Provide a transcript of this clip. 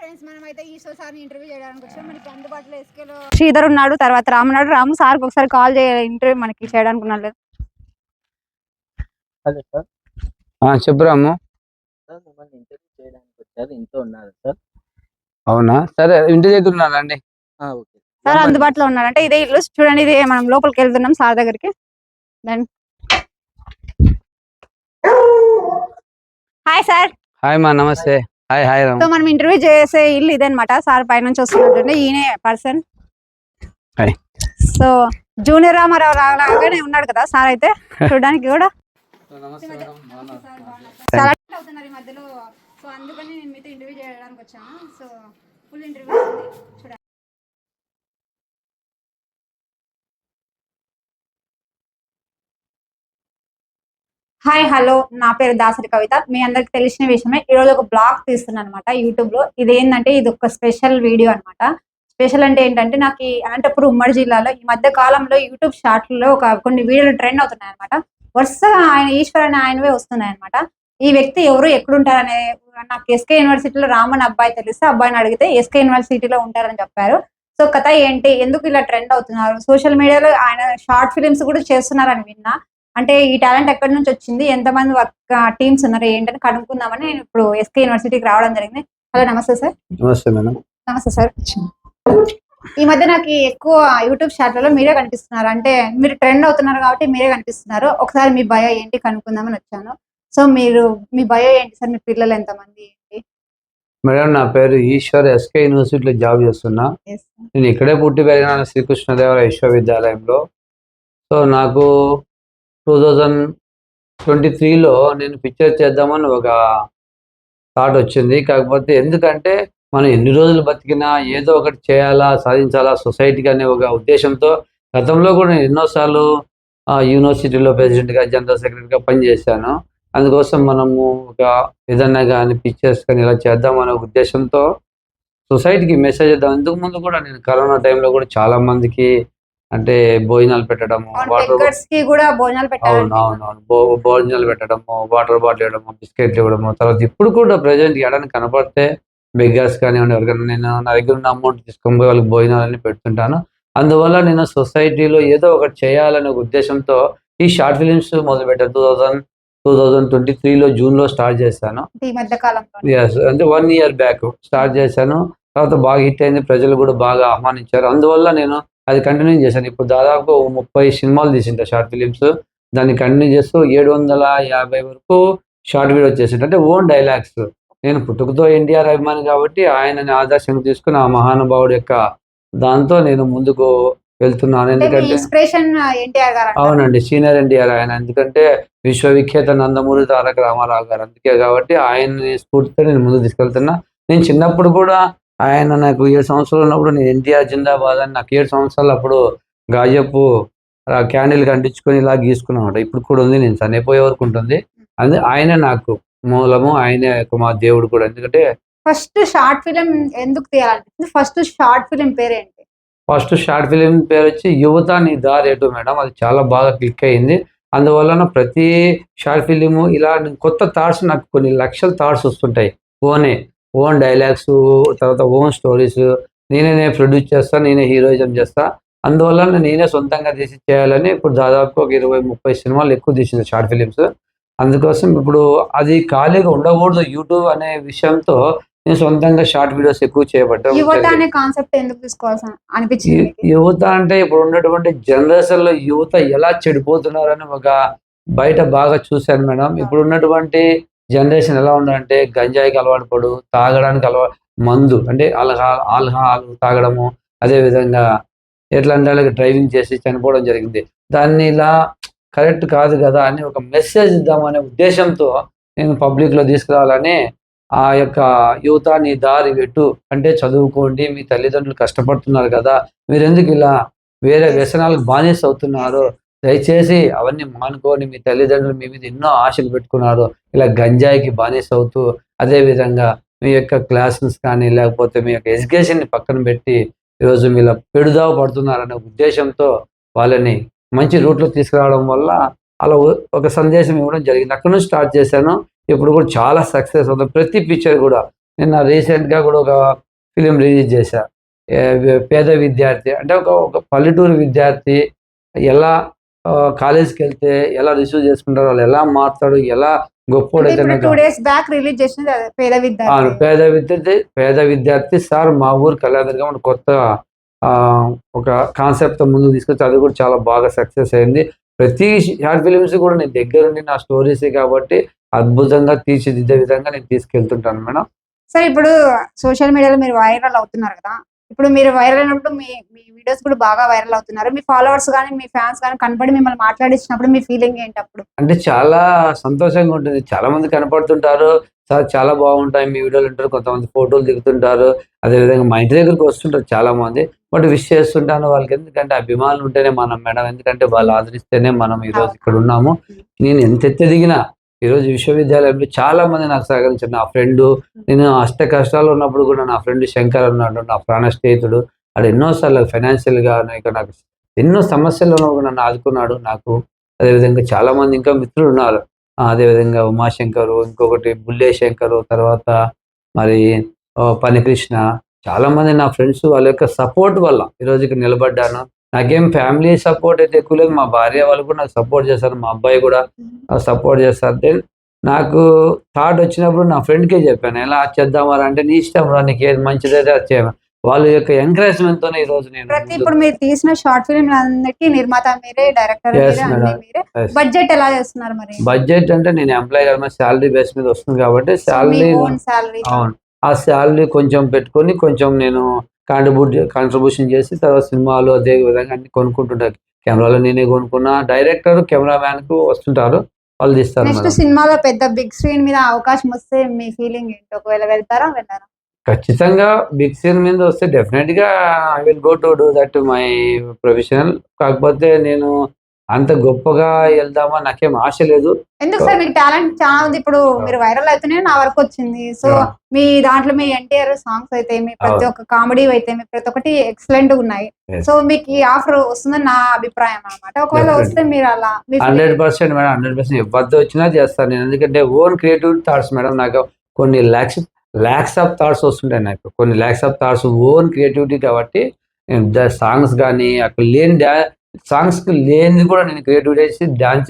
Friends మనం అయితే ఈశ్వర్ సార్ని ఇంటర్వ్యూ చేయడానికి వచ్చాం. మనకి అందుబాటులో ఎస్కేలో శ్రీధర్ ఉన్నాడు తర్వాత రామ్ ఉన్నాడు రాము సార్కి ఒకసారి కాల్ చేయాలి ఇంటర్వ్యూ మనకి చేయడానికి ఉన్నాడు హలో సార్. ఆ, చెప్పు రాము. సార్ మిమ్మల్ని ఇంటర్వ్యూ చేయడానికి వచ్చారు ఇంట్లో ఉన్నారు సార్? అవునా? సరే ఇంటి దగ్గర ఉన్నానండి ఓకే. సార్ అందుబాటులో ఉన్నాడు. అంటే ఇదే ఇల్లు చూడండి ఇది మనం లోపలికి వెళ్తున్నాం సార్ దగ్గరికి. దెన్ హాయ్ సార్ హాయ్ మా నమస్తే. Hi hi Ramu. సో మనం ఇంటర్వ్యూ చేసే ఇల్లు ఇదన్నమాట. సార్ పై నుంచి వస్తున్నట్టుండి ఈయనే పర్సన్. సో జూనియర్ రామారావు లాగానే ఉన్నాడు కదా సార్ అయితే. చూడడానికి కూడా. అవుతున్నారు ఈ మధ్యలో. సో అందుకని నేను మీతో ఇంటర్వ్యూ చేయడానికి వచ్చాను. సో ఫుల్ ఇంటర్వ్యూ చూడండి. Hi hello. నా పేరు దాసరి కవిత. మీ అందరికి తెలిసిన విషయమే ఈ రోజు ఒక బ్లాగ్ తీస్తున్నాను అనమాట యూట్యూబ్లో ఇది ఏంటంటే ఇది ఒక స్పెషల్ వీడియో అన్నమాట. స్పెషల్ అంటే ఏంటంటే నాకు ఈ అనంతపురం ఉమ్మడి జిల్లాలో ఈ మధ్య కాలంలో యూట్యూబ్ షార్ట్లలో ఒక కొన్ని వీడియోలు ట్రెండ్ అవుతున్నాయి అనమాట వరుసగా ఆయన ఈశ్వర్ అనే ఆయనవే వస్తున్నాయి అనమాట ఈ వ్యక్తి ఎవరు ఎక్కడుంటారనే నాకు ఎస్కే యూనివర్సిటీలో రామన్ అబ్బాయి తెలిస్తే అబ్బాయిని అడిగితే ఎస్కే యూనివర్సిటీలో ఉంటారని చెప్పారు. సో కథ ఏంటి? ఎందుకు ఇలా ట్రెండ్ అవుతున్నారు? సోషల్ మీడియాలో ఆయన షార్ట్ ఫిలిమ్స్ కూడా చేస్తున్నారని విన్నా. అంటే ఈ టాలెంట్ ఎక్కడి నుంచి వచ్చింది? ఎంతమంది వర్క్ టీమ్స్ ఉన్నారు? ఏంటని కనుక్కుందామని నేను ఇప్పుడు ఎస్కే యూనివర్సిటీకి రావడం జరిగింది. హలో నమస్తే సార్. నమస్తే మేడం. నమస్తే సార్. ఈ మధ్య నాకు ఎక్కువ యూట్యూబ్ షాట్లలో మీరే కనిపిస్తున్నారు. అంటే మీరు ట్రెండ్ అవుతున్నారు కాబట్టి మీరే కనిపిస్తున్నారు. ఒకసారి మీ భయ ఏంటి కనుక్కుందామని వచ్చాను. సో మీరు మీ భయ ఏంటి సార్? మీ పిల్లలు ఎంతమంది ఏంటి? మేడం నా పేరు ఈశ్వర్. ఎస్కే యూనివర్సిటీలో జాబ్ చేస్తున్నా. నేను ఇక్కడే పుట్టి పెరిగినాను శ్రీకృష్ణదేవరాయ విశ్వవిద్యాలయంలో. సో నాకు టూ థౌజండ్ ట్వంటీ త్రీలో నేను పిక్చర్ చేద్దామని ఒక థాట్ వచ్చింది. కాకపోతే ఎందుకంటే మనం ఎన్ని రోజులు బతికినా ఏదో ఒకటి చేయాలా సాధించాలా సొసైటీకి అనే ఒక ఉద్దేశంతో గతంలో కూడా నేను ఎన్నోసార్లు యూనివర్సిటీలో ప్రెసిడెంట్గా జనరల్ సెక్రటరీగా పనిచేశాను. అందుకోసం మనము ఒక ఏదన్నా కానీ పిక్చర్స్ కానీ ఇలా చేద్దామనే ఉద్దేశంతో సొసైటీకి మెసేజ్ చేద్దాం. ఇంతకు ముందు కూడా నేను కరోనా టైంలో కూడా చాలా మందికి అంటే భోజనాలు పెట్టడము వాటర్ beggars కి కూడా భోజనాలు అవును పెట్టారు అవును అవును. భో- భోజనాలు పెట్టడము వాటర్ బాటిల్ ఇవ్వడము బిస్కెట్లు ఇవ్వడము. తర్వాత ఇప్పుడు కూడా ప్రజెంట్ ఎడని కనపడితే బెగ్గర్స్ కానివ్వండి ఎవరికైనా నేను నా దగ్గర ఉన్న అమౌంట్ తీసుకొని పోయి వాళ్ళకి భోజనాలన్నీ పెడుతుంటాను. అందువల్ల నేను సొసైటీలో ఏదో ఒకటి చేయాలనే ఒక ఉద్దేశంతో ఈ షార్ట్ ఫిలిమ్స్ మొదలు పెట్టాను two thousand two thousand twenty త్రీలో జూన్లో స్టార్ట్ చేశాను. ఈ మధ్య కాలంలో ఎస్ అంటే వన్ ఇయర్ బ్యాక్ స్టార్ట్ చేశాను. తర్వాత బాగా హిట్ అయింది. ప్రజలు కూడా బాగా ఆహ్వానించారు. అందువల్ల నేను అది కంటిన్యూ చేశాను. ఇప్పుడు దాదాపు ముప్పై సినిమాలు తీసింటా షార్ట్ ఫిలిమ్స్. దాన్ని కంటిన్యూ చేస్తూ ఏడు వందల యాభై వరకు షార్ట్ వీడియో చేసింట అంటే ఓన్ డైలాగ్స్ నేను పుట్టుకతో ఎన్టీఆర్ అభిమాని కాబట్టి ఆయనని ఆదర్శంగా తీసుకుని ఆ మహానుభావుడు యొక్క దాంతో నేను ముందుకు వెళ్తున్నాను. ఎందుకంటే. అవునండి సీనియర్ ఎన్టీఆర్ ఆయన. ఎందుకంటే విశ్వవిఖ్యాత నందమూరి తారక రామారావు గారు. అందుకే కాబట్టి ఆయన్ని స్ఫూర్తితో నేను ముందుకు తీసుకెళ్తున్నా. నేను చిన్నప్పుడు కూడా ఆయన నాకు ఏడు సంవత్సరాలు ఉన్నప్పుడు నేను ఎన్టీఆర్ జిందాబాద్ అని నాకు ఏడు సంవత్సరాలు అప్పుడు గాజపు క్యాండిల్ కంటించుకొని ఇలా గీసుకున్నామాట ఇప్పుడు కూడా ఉంది నేను చనిపోయే వరకు ఉంటుంది. అది ఆయన నాకు మూలము ఆయనే మా దేవుడు కూడా. ఎందుకంటే ఫస్ట్ షార్ట్ ఫిలిం ఎందుకు తీయాలనిపించింది ఫస్ట్ షార్ట్ ఫిలిం పేరేంటి? ఫస్ట్ షార్ట్ ఫిలిం పేరు వచ్చి యువత నీ దారి ఎటు మేడం? అది చాలా బాగా క్లిక్ అయింది. అందువలన ప్రతి షార్ట్ ఫిలిం ఇలా కొత్త థాట్స్ నాకు కొన్ని లక్షల థాట్స్ వస్తుంటాయి. ఓనే ఓన్ డైలాగ్స్ తర్వాత ఓన్ స్టోరీస్ నేనే నేను ప్రొడ్యూస్ చేస్తా నేనే హీరోయిజం చేస్తా. అందువల్ల నేనే సొంతంగా తీసి చేయాలని ఇప్పుడు దాదాపు ఒక ఇరవై ముప్పై సినిమాలు ఎక్కువ తీసింది షార్ట్ ఫిలిమ్స్. అందుకోసం ఇప్పుడు అది ఖాళీగా ఉండకూడదు. యూట్యూబ్ అనే విషయంతో నేను సొంతంగా షార్ట్ వీడియోస్ ఎక్కువ చేయబడ్డా యువత అనే కాన్సెప్ట్ ఎందుకు అనిపించింది? యువత అంటే ఇప్పుడు ఉన్నటువంటి జనరేషన్లో యువత ఎలా చెడిపోతున్నారని ఒక బయట బాగా చూశాను మేడం. ఇప్పుడు ఉన్నటువంటి జనరేషన్ ఎలా ఉందంటే గంజాయికి అలవాటు పడు తాగడానికి అలవాటు మందు అంటే ఆల్కహాల్ ఆల్కహాల్ తాగడము అదే విధంగా ఎట్లా అంటే వాళ్ళకి డ్రైవింగ్ చేసి చనిపోవడం జరిగింది. దాన్ని ఇలా కరెక్ట్ కాదు కదా అని ఒక మెసేజ్ ఇద్దామనే ఉద్దేశంతో నేను పబ్లిక్లో తీసుకురావాలని ఆ యొక్క యువత నీ దారి పెట్టు. అంటే చదువుకోండి మీ తల్లిదండ్రులు కష్టపడుతున్నారు కదా మీరు ఎందుకు ఇలా వేరే వ్యసనాలకు బానిస అవుతున్నారు? దయచేసి అవన్నీ మానుకొని మీ తల్లిదండ్రులు మీ మీద ఎన్నో ఆశలు పెట్టుకున్నారు ఇలా గంజాయికి బానిస అవుతూ అదే విధంగా మీ యొక్క క్లాసెస్ కానీ లేకపోతే మీ యొక్క ఎడ్యుకేషన్ని పక్కన పెట్టి ఈరోజు మీలా పెడుదావ పడుతున్నారనే ఉద్దేశంతో వాళ్ళని మంచి రూట్లో తీసుకురావడం వల్ల అలా ఒక సందేశం ఇవ్వడం జరిగింది. అక్కడ నుంచి స్టార్ట్ చేశాను. ఇప్పుడు కూడా చాలా సక్సెస్ అవుతుంది ప్రతి పిక్చర్ కూడా నిన్న రీసెంట్గా కూడా ఒక ఫిలిం రిలీజ్ చేశా. పేద విద్యార్థి అంటే ఒక ఒక పల్లెటూరు విద్యార్థి ఎలా కాలేజ్కి వెళ్తే ఎలా రిసీవ్ చేసుకుంటారు వాళ్ళు ఎలా మారుతాడు ఎలా గొప్పోడైతే ఇప్పుడు టూ డేస్ బ్యాక్ రిలీజ్ చేసింది అదే పేద విద్యార్థి. పేద విద్యార్థి పేద విద్యార్థి సార్ మా ఊరు కళ్యాణదుర్గం అని కొత్త ఆ, ఒక కాన్సెప్ట్ ముందుకు తీసుకొచ్చి అది కూడా చాలా బాగా సక్సెస్ అయింది. ప్రతి షార్ట్ ఫిలిమ్స్ కూడా నేను దగ్గరుండి నా స్టోరీస్ కాబట్టి అద్భుతంగా తీర్చిదిద్దే విధంగా నేను తీసుకెళ్తుంటాను మేడం. సార్ ఇప్పుడు సోషల్ మీడియాలో మీరు వైరల్ అవుతున్నారు కదా ఇప్పుడు మీరు వైరల్ అయినప్పుడు మీ మీ వీడియోస్ కూడా బాగా వైరల్ అవుతున్నారు. మీ ఫాలోవర్స్ కానీ మీ ఫ్యాన్స్ కానీ కనపడి మిమ్మల్ని మాట్లాడించినప్పుడు మీ ఫీలింగ్ ఏంటి అప్పుడు? అంటే చాలా సంతోషంగా ఉంటుంది. చాలా మంది కనపడుతుంటారు. సార్ చాలా బాగుంటాయి మీ వీడియోలు ఉంటారు కొంతమంది ఫోటోలు దిగుతుంటారు. అదేవిధంగా మా ఇంటి దగ్గరికి వస్తుంటారు చాలా మంది. బట్ విష్ చేస్తుంటాను వాళ్ళకి. ఎందుకంటే అభిమానులు ఉంటేనే మనం మేడం. ఎందుకంటే వాళ్ళు ఆదరిస్తేనే మనం ఈ రోజు ఇక్కడ ఉన్నాము. నేను ఎంత ఎత్తి దిగినా ఈ రోజు విశ్వవిద్యాలయంలో చాలా మంది నాకు సహకరించారు. నా ఫ్రెండ్ నేను అష్ట కష్టాలు ఉన్నప్పుడు కూడా నా ఫ్రెండ్ శంకర్ ఉన్నాడు నా ప్రాణ స్నేహితుడు. అది ఎన్నోసార్లు ఫైనాన్షియల్గా ఇక నాకు ఎన్నో సమస్యలు కూడా నన్ను ఆదుకున్నాడు. నాకు అదేవిధంగా చాలా మంది ఇంకా మిత్రులు ఉన్నారు అదేవిధంగా ఉమాశంకరు ఇంకొకటి బుల్లే శంకరు తర్వాత మరి పనికృష్ణ. చాలా మంది నా ఫ్రెండ్స్ వాళ్ళ యొక్క సపోర్ట్ వల్ల ఈ నిలబడ్డాను. నాకేం ఫ్యామిలీ సపోర్ట్ అయితే ఎక్కువ లేదు. మా భార్య వాళ్ళు కూడా నాకు సపోర్ట్ చేస్తారు. మా అబ్బాయి కూడా సపోర్ట్ చేస్తారు. దెన్ నాకు థాట్ వచ్చినప్పుడు నా ఫ్రెండ్కే చెప్పాను. ఎలా చేద్దామా అంటే నీ ఇష్టం రా నీకు ఏది మంచిదైతే అది చేయమని వాళ్ళ యొక్క ఎంకరేజ్మెంట్ తోనే ఈ రోజు నేను ప్రతి ఇప్పుడు మీరు తీసిన షార్ట్ ఫిల్మ్ అన్నిటికీ నిర్మాత మీరే డైరెక్టర్ మీరే. బడ్జెట్ ఎలా చేస్తున్నారు మరి? బడ్జెట్ అంటే నేను ఎంప్లాయ్ కదా శాలరీ బేస్ మీద వస్తుంది కాబట్టి శాలరీ అవును. ఆ శాలరీ కొంచెం పెట్టుకొని కొంచెం నేను కాంట్రిబ్యూట్ కాంట్రిబ్యూషన్ చేసి తర్వాత సినిమాలు అదే విధంగా అన్ని కొనుక్కుంటుంటారు. కెమెరాలో నేనే కొనుక్కున్నా డైరెక్టర్ కెమెరామ్యాన్కు వస్తుంటారు. వాళ్ళు తీస్తారు నెక్స్ట్ సినిమాలో పెద్ద బిగ్ స్క్రీన్ మీద అవకాశం వస్తే మీ ఫీలింగ్ ఏంటి? ఒకవేళ వెళ్తారా వెళ్ళారా? ఖచ్చితంగా బిగ్ స్క్రీన్ మీద వస్తే డెఫినెట్గా I will go to do that my professional కాకపోతే నేను అంత గొప్పగా వెళ్దామా నాకేం ఆశ లేదు ఎందుకు సార్ మీకు టాలెంట్ చాలా ఉంది ఇప్పుడు మీరు వైరల్ అవుతూనే నా వరకు వచ్చింది సో. మీ దాంట్లో మీ ఎన్టీఆర్ సాంగ్స్ అయితే మీ ప్రతి. ఒక్క కామెడీ అయితే మీ ప్రతి ఒక్కటి ఎక్సలెంట్ ఉన్నాయి. సో మీకు ఈ ఆఫర్ వస్తుందని నా అభిప్రాయం అన్నమాట ఒకవేళ. వస్తే మీరు అలా hundred percent madam hundred percent ఎవరితో వచ్చినా చేస్తాను నేను ఎందుకంటే ఓన్ క్రియేటివ్ థాట్స్ మేడం నాకు కొన్ని ల్యాక్స్ ల్యాక్స్ ఆఫ్ థాట్స్ వస్తుంటాయి నాకు కొన్ని lakhs of thoughts own creativity కాబట్టి సాంగ్స్ కానీ అక్కడ లేని సాంగ్స్కి లేనిది కూడా నేను క్రియేటివిటీ చేసి డాన్స్